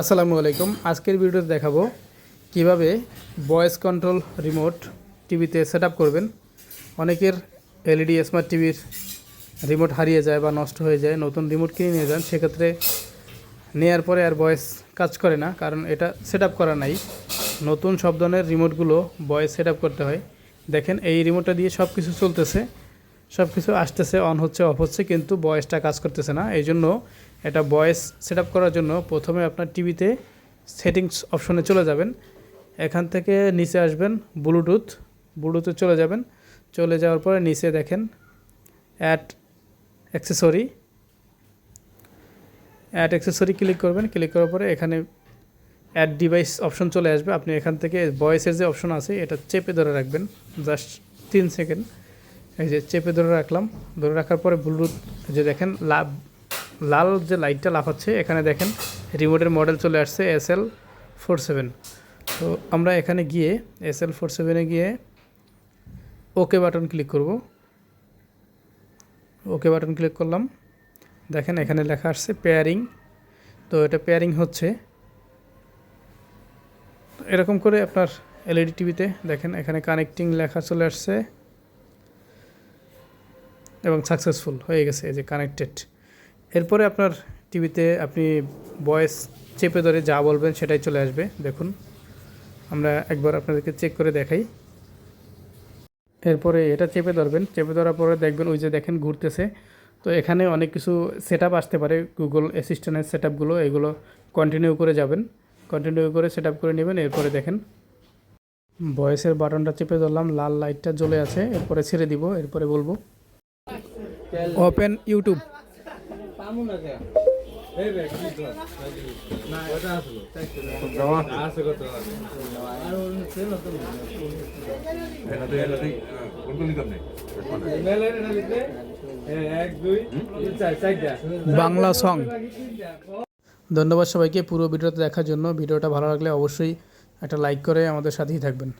আসসালামু আলাইকুম। আজকের ভিডিওতে দেখাবো কীভাবে ভয়েস কন্ট্রোল রিমোট টিভিতে সেট করবেন। অনেকের এলইডি, স্মার্ট টিভির রিমোট হারিয়ে যায় বা নষ্ট হয়ে যায়, নতুন রিমোট কিনে নিয়ে যান, সেক্ষেত্রে নেয়ার পরে আর ভয়েস কাজ করে না, কারণ এটা সেট করা নাই। নতুন সব ধরনের রিমোটগুলো ভয়েস সেট করতে হয়। দেখেন, এই রিমোটটা দিয়ে সব কিছু চলতেছে। সব কিছু আসতেছে অন হচ্ছে অফ হচ্ছে, কিন্তু ভয়েসটা কাজ করতেছে না। এই জন্য এটা বয়েস সেট করার জন্য প্রথমে আপনার টিভিতে সেটিংস অপশনে চলে যাবেন। এখান থেকে নিচে আসবেন ব্লুটুথ ব্লুটুথে চলে যাবেন। চলে যাওয়ার পরে নিচে দেখেন add accessory add accessory click করবেন ক্লিক করার পরে এখানে অ্যাড ডিভাইস অপশন চলে আসবে। আপনি এখান থেকে ভয়েসের যে অপশন আছে, এটা চেপে ধরে রাখবেন জাস্ট তিন সেকেন্ড এই যে চেপে ধরে রাখলাম। ধরে রাখার পরে ব্লুটুথ যে দেখেন লাভ লাল যে লাইটটা লাফাচ্ছে, এখানে দেখেন রিমোটের মডেল চলে আসছে এস এল ফোর সেভেন তো আমরা এখানে গিয়ে এস এল ফোর সেভেনে গিয়ে ওকে বাটন ক্লিক করব। ওকে বাটন ক্লিক করলাম। দেখেন এখানে লেখা আসছে পেয়ারিং তো এটা পেয়ারিং হচ্ছে। এরকম করে আপনার এলইডি টিভিতে দেখেন এখানে কানেক্টিং লেখা চলে আসছে। এবং সাকসেসফুল হয়ে গেছে, এই যে কানেক্টেড এরপরে আপনার টিভিতে আপনি ভয়েস চেপে ধরে যা বলবেন সেটাই চলে আসবে, দেখুন। আমরা একবার আপনাদেরকে চেক করে দেখাই। এরপরে এটা চেপে ধরবেন, চেপে ধরার পরে দেখবেন ওই যে দেখেন ঘুরতেছে। তো এখানে অনেক কিছু সেট আসতে পারে গুগল অ্যাসিস্ট্যান্টের সেট আপগুলো এগুলো কন্টিনিউ করে যাবেন। কন্টিনিউ করে সেট করে নেবেন, এরপরে দেখেন। ভয়েসের বাটনটা চেপে ধরলাম, লাল লাইটটা জ্বলে আছে, এরপরে ছেড়ে দিব, এরপরে বলব। ওপেন ইউটিউব বাংলা সং ধন্যবাদ সবাইকে পুরো ভিডিওতে দেখার জন্য। ভিডিওটা ভালো লাগলে অবশ্যই একটা লাইক করে আমাদের সাথেই থাকবেন।